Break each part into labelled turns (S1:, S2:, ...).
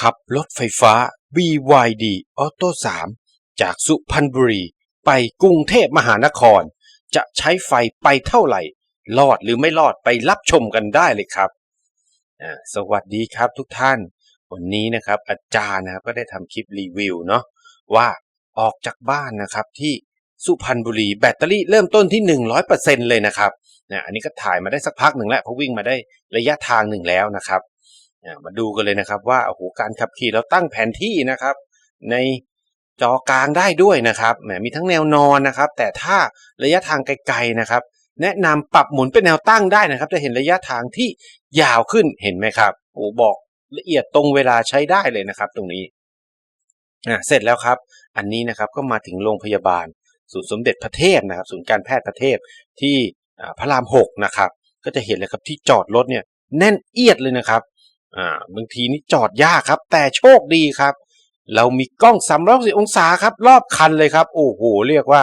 S1: ขับรถไฟฟ้า BYD Auto 3จากสุพรรณบุรี ไปกรุงเทพมหานคร จะใช้ไฟไปเท่าไหร่ รอดหรือไม่รอดไปรับชมกันได้เลยครับ สวัสดีครับทุกท่าน วันนี้นะครับอาจารย์นะครับก็ได้ทำคลิปรีวิวเนาะว่าออกจากบ้านนะครับที่สุพรรณบุรีแบตเตอรี่เริ่มต้นที่ 100%เลยนะครับนะอันนี้ก็ถ่ายมาได้สักพักหนึ่งแล้วเพราะวิ่งมาได้ระยะทางหนึ่งแล้วนะครับ มาดูกันเลยนะครับว่าโอ้โหการขับขี่เราตั้งแผนที่นะครับ ในจอกลางได้ด้วยนะครับแหมมีทั้งแนวนอนนะครับ แต่ถ้าระยะทางไกลๆนะครับ แนะนำปรับหมุนเป็นแนวตั้งได้นะครับ จะเห็นระยะทางที่ยาวขึ้นเห็นไหมครับโอ้บอกละเอียดตรงเวลาใช้ได้เลยนะครับ ตรงนี้อ่าเสร็จแล้วครับ อันนี้นะครับก็มาถึงโรงพยาบาลศูนย์สมเด็จพระเทพนะครับ ศูนย์การแพทย์พระเทพที่อ่าพระรามหกนะครับ ก็จะเห็นเลยครับที่จอดรถเนี่ยแน่นเอียดเลยนะครับ อ่าบางทีนี่จอดยากครับ แต่โชคดีครับ เรามีกล้อง360องศาครับ รอบคันเลยครับ โอ้โห เรียกว่า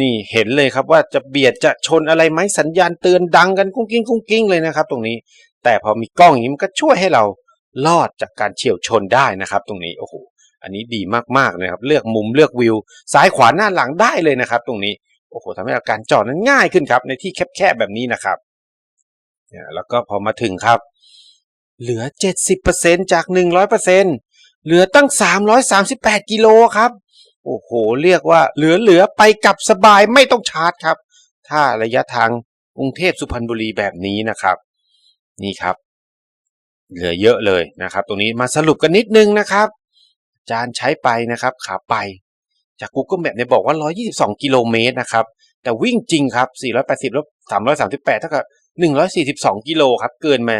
S1: นี่เห็นเลยครับว่าจะเบียดจะชนอะไรไหมสัญญาณเตือนดังกันกุ้งกิ้งกุ้งกิ้งเลยนะครับ ตรงนี้ แต่พอมีกล้องอย่างนี้มันก็ช่วยให้เรารอดจากการเฉียวชนได้นะครับ ตรงนี้โอ้โหอันนี้ดีมากๆเลยครับเลือกมุมเลือกวิว ซ้ายขวาหน้าหลังได้เลยนะครับ ตรงนี้โอ้โหทำให้าการจอดนั้นง่ายขึ้นครับ ในที่แคบๆแบบนี้นะครับเนี่ยแล้วก็พอมาถึงครับ เหลือ 70%จาก 100%เหลือตั้ง 338 กิโลครับ โอ้โห เรียกว่าเหลือเหลือไปกลับสบายไม่ต้องชาร์จครับ ถ้าระยะทางกรุงเทพสุพรรณบุรีแบบนี้นะครับ นี่ครับ เหลือเยอะเลยนะครับ ตรงนี้มาสรุปกันนิดนึงนะครับ จารย์ใช้ไปนะครับขาไป จาก Google Map เนี่ยบอกว่า 122 กิโลเมตรนะครับ แต่วิ่งจริงครับ 480ลบ338เท่ากับ142 กิโลครับ เกินมา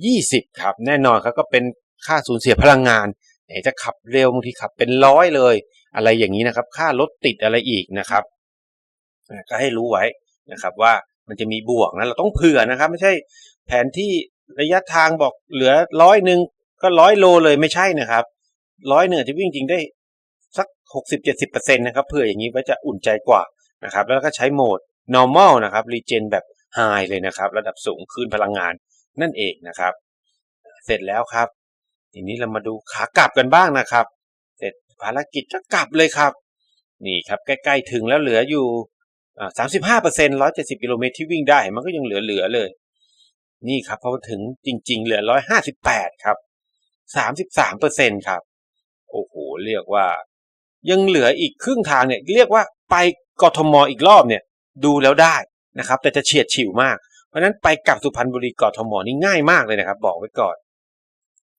S1: 20 ครับ แน่นอนครับก็เป็นค่าสูญเสียพลังงานไหนจะขับเร็วบางทีขับเป็นร้อยเลย อะไรอย่างนี้นะครับ ค่ารถติดอะไรอีกนะครับก็ให้รู้ไว้นะครับว่ามันจะมีบวกนะเราต้องเผื่อนะครับ ไม่ใช่แผนที่ระยะทางบอกเหลือร้อยหนึ่งก็ร้อยโลเลยไม่ใช่นะครับร้อยหนึ่งอจะวิ่งจริงได้สักหกสิบเจ็ดสิบเปอร์เซ็นต์นะครับเผื่ออย่างนี้ไว้จะอุ่นใจกว่านะครับ แล้วก็ใช้โหมด normal นะครับ regen แบบ high เลยนะครับ ระดับสูงคืนพลังงาน นั่นเองนะครับ เสร็จแล้วครับ ทีนี้เรามาดูขากลับกันบ้างนะครับ เสร็จภารกิจก็กลับเลยครับ นี่ครับใกล้ๆถึงแล้วเหลืออยู่สามสิบห้าเปอร์เซ็นต์ร้อยเจ็ดสิบกิโลเมตรที่วิ่งได้มันก็ยังเหลือๆเลย นี่ครับพอถึงจริง ๆ เหลือร้อยห้าสิบแปดครับสามสิบสามเปอร์เซ็นครับ โอ้โห เรียกว่า ยังเหลืออีกครึ่งทางเนี่ย เรียกว่าไปกทมอีกรอบเนี่ย ดูแล้วได้นะครับ แต่จะเฉียดฉิวมาก เพราะนั้นไปกลับสุพรรณบุรีกอทมนี่ง่ายมากเลยนะครับ บอกไว้ก่อน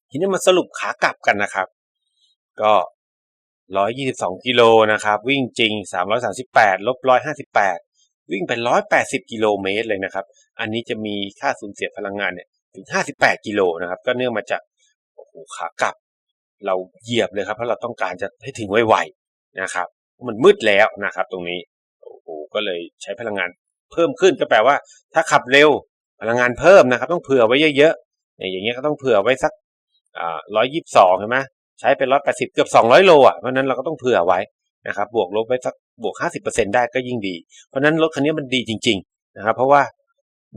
S1: ทีนี้มาสรุปขากลับกันนะครับ ก็ 122 กิโลนะครับ วิ่งจริง 338 ลบ 158 วิ่งไป 180 กิโลเมตรเลยนะครับ อันนี้จะมีค่าสูญเสียพลังงานเนี่ยถึง 58 กิโลนะครับ ก็เนื่องมาจากโอ้โหขากลับ เราเหยียบเลยครับ เพราะเราต้องการจะให้ถึงไวๆนะครับ มันมืดแล้วนะครับ ตรงนี้โอ้โหก็เลยใช้พลังงาน เพิ่มขึ้นก็แปลว่า ถ้าขับเร็วพลังงานเพิ่มนะครับ ต้องเผื่อไว้เยอะๆอย่างเงี้ยก็ต้องเผื่อไว้สักร้อยยี่สิบสองใช่ไหมใช้เป็นร้อยแปดสิบเกือบสองร้อยโลอะเพราะนั้นเราก็ต้องเผื่อไว้นะครับ บวกลบไว้สักบวกห้าสิบเปอร์เซ็นได้ก็ยิ่งดี เพราะนั้นรถคันนี้มันดีจริง ๆ นะครับ เพราะว่า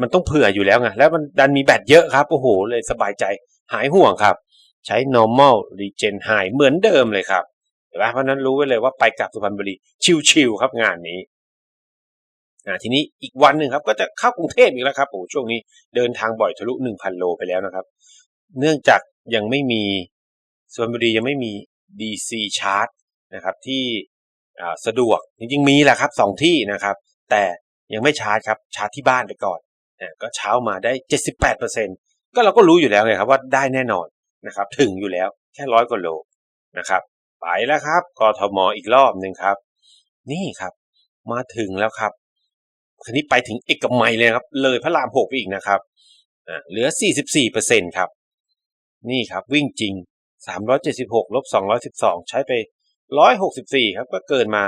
S1: มันต้องเผื่ออยู่แล้วไงแล้วมันดันมีแบตเยอะครับโอ้โหเลยสบายใจหายห่วงครับ ใช้ normal regen high เหมือนเดิมเลยครับเห็นไหมเพราะนั้นรู้ไว้เลยว่าไปกลับสุพรรณบุรีชิวๆครับงานนี้ อ่าทีนี้อีกวันหนึ่งครับก็จะเข้ากรุงเทพอีกแล้วครับโอ้ช่วงนี้เดินทางบ่อยทะลุหนึ่งพันโลไปแล้วนะครับ เนื่องจากยังไม่มีสุพรรณบุรียังไม่มี DC ชาร์จนะครับที่สะดวกจริงๆมีแหละครับสองที่นะครับ แต่ยังไม่ชาร์จครับชาร์จที่บ้านไปก่อนอ่าก็เช้ามาได้เจ็ดสิบแปดเปอร์เซ็นก็เราก็รู้อยู่แล้วไงครับว่าได้แน่นอนนะครับถึงอยู่แล้วแค่ร้อยกว่าโลนะครับไปแล้วครับกทมอีกรอบหนึ่งครับ นี่ครับ มาถึงแล้วครับ คันนี้ไปถึงเอกมัยเลยครับ เลยพระรามหกไปอีกนะครับเหลือ 44เปอร์เซ็นครับ นี่ครับวิ่งจริง 376ลบ212 ใช้ไป 164 ครับก็เกินมา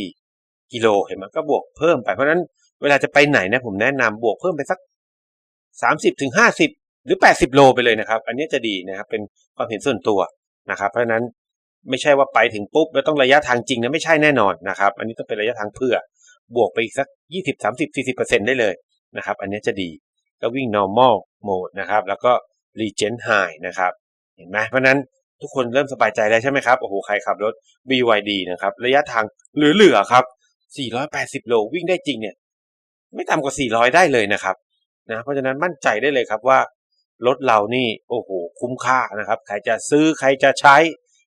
S1: 34 กิโลเห็นไหมก็บวกเพิ่มไป เพราะฉะนั้นเวลาจะไปไหนนะผมแนะนำบวกเพิ่มไปสัก 30ถึง50 หรือ 80 โลไปเลยนะครับ อันนี้จะดีนะครับ เป็นความเห็นส่วนตัวนะครับ เพราะฉะนั้นไม่ใช่ว่าไปถึงปุ๊บแล้วต้องระยะทางจริงนะไม่ใช่แน่นอนนะครับ อันนี้ต้องเป็นระยะทางเพื่อ บวกไปอีกสัก 20 30 40เปอร์เซ็นได้เลยนะครับ อันนี้จะดีก็วิ่ง normal mode นะครับ แล้วก็ regen high นะครับ เห็นไหมเพราะฉะนั้นทุกคนเริ่มสบายใจแล้วใช่ไหมครับ โอ้โห ใครขับรถ BYD นะครับ ระยะทางเหลือๆครับ 480 โลวิ่งได้จริงเนี่ย ไม่ต่ำกว่า 400 ได้เลยนะครับนะเพราะฉะนั้นมั่นใจได้เลยครับว่ารถเรานี่โอ้โห คุ้มค่านะครับ ใครจะซื้อใครจะใช้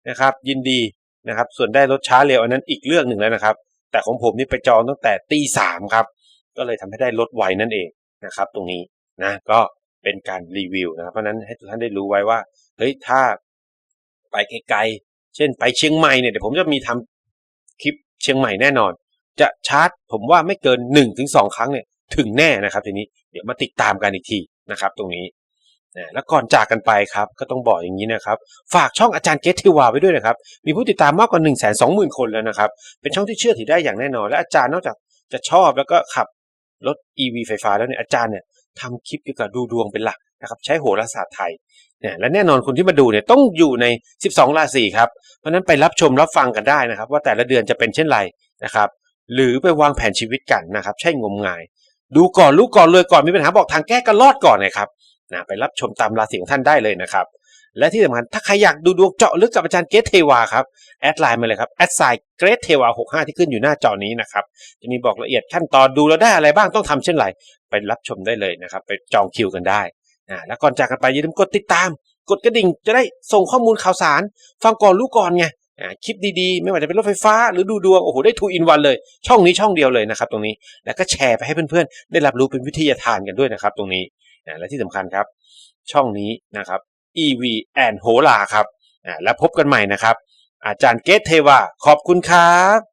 S1: นะครับ ยินดีนะครับ ส่วนได้รถช้าเร็วอันนั้นอีกเรื่องหนึ่งแล้วนะครับ แต่ของผมนี่ไปจองตั้งแต่ตีสามครับ ก็เลยทำให้ได้รถไวนั่นเองนะครับ ตรงนี้นะก็เป็นการรีวิวนะครับเพราะนั้นให้ทุกท่านได้รู้ไว้ว่าเฮ้ยถ้าไปไกลๆเช่นไปเชียงใหม่เนี่ยเดี๋ยวผมจะมีทำคลิปเชียงใหม่แน่นอน จะชาร์จผมว่าไม่เกิน1นถึงสครั้งเนี่ยถึงแน่นะครับทีนี้เดี๋ยวมาติดตามกันอีกทีนะครับ ตรงนี้ แล้วก่อนจากกันไปครับก็ต้องบอกอย่างนี้นะครับ ฝากช่องอาจารย์เกตทิวาไว้ด้วยนะครับ มีผู้ติดตามมากกว่า1นึ่งแสนสองหมื่นคนแล้วนะครับ เป็นช่องที่เชื่อถือได้อย่างแน่นอน และอาจารย์นอกจากจะชอบแล้วก็ขับรถ EV ไฟฟ้าแล้วเนี่ยอาจารย์เนี่ยทำคลิปเกี่ยวกับดูดวงเป็นหลักนะครับใช้โหราศาสตร์ไทยเนี่ยและแน่นอนคนที่มาดูเนี่ยต้องอยู่ใน 12 ราศีครับ เพราะฉะนั้นไปรับชมรับฟังกันได้นะครับ ว่าแต่ละเดือนจะเป็นเช่นไรนะครับ หรือไปวางแผนชีวิตกันนะครับ ใช่งมงาย ดูก่อนรู้ก่อนเลยก่อนมีปัญหาบอกทางแก้กันรอดก่อนนะครับ นะไปรับชมตามราศีของท่านได้เลยนะครับ และที่สำคัญถ้าใครอยากดูดวงเจาะลึกกับอาจารย์เกรทเทวาครับแอดไลน์มาเลยครับแอดไซน์เกรทเทวา65 ที่ขึ้นอยู่หน้าจอนี้นะครับจะมีบอกละเอียดขั้นตอนดูแล้วได้อะไรบ้างต้องทำเช่นไรไปรับชมได้เลยนะครับไปจองคิวกันได้นะแล้วก่อนจากกันไปอย่าลืมกดติดตาม กดกระดิ่งจะได้ส่งข้อมูลข่าวสาร ฟังก่อนรู้ก่อนไงคลิปดีๆ ไม่ว่าจะเป็นรถไฟฟ้า หรือดูดวง โอ้โห ได้ทูอินวันเลย ช่องนี้ช่องเดียวเลยนะครับตรงนี้ แล้วก็แชร์ไปให้เพื่อนๆ ได้รับรู้เป็นวิทยาทานกันด้วยนะครับตรงนี้ นะและที่สำคัญครับ ช่องนี้นะครับ EV and โหราครับนะและพบกันใหม่นะครับ อาจารย์เกตเทวาขอบคุณครับ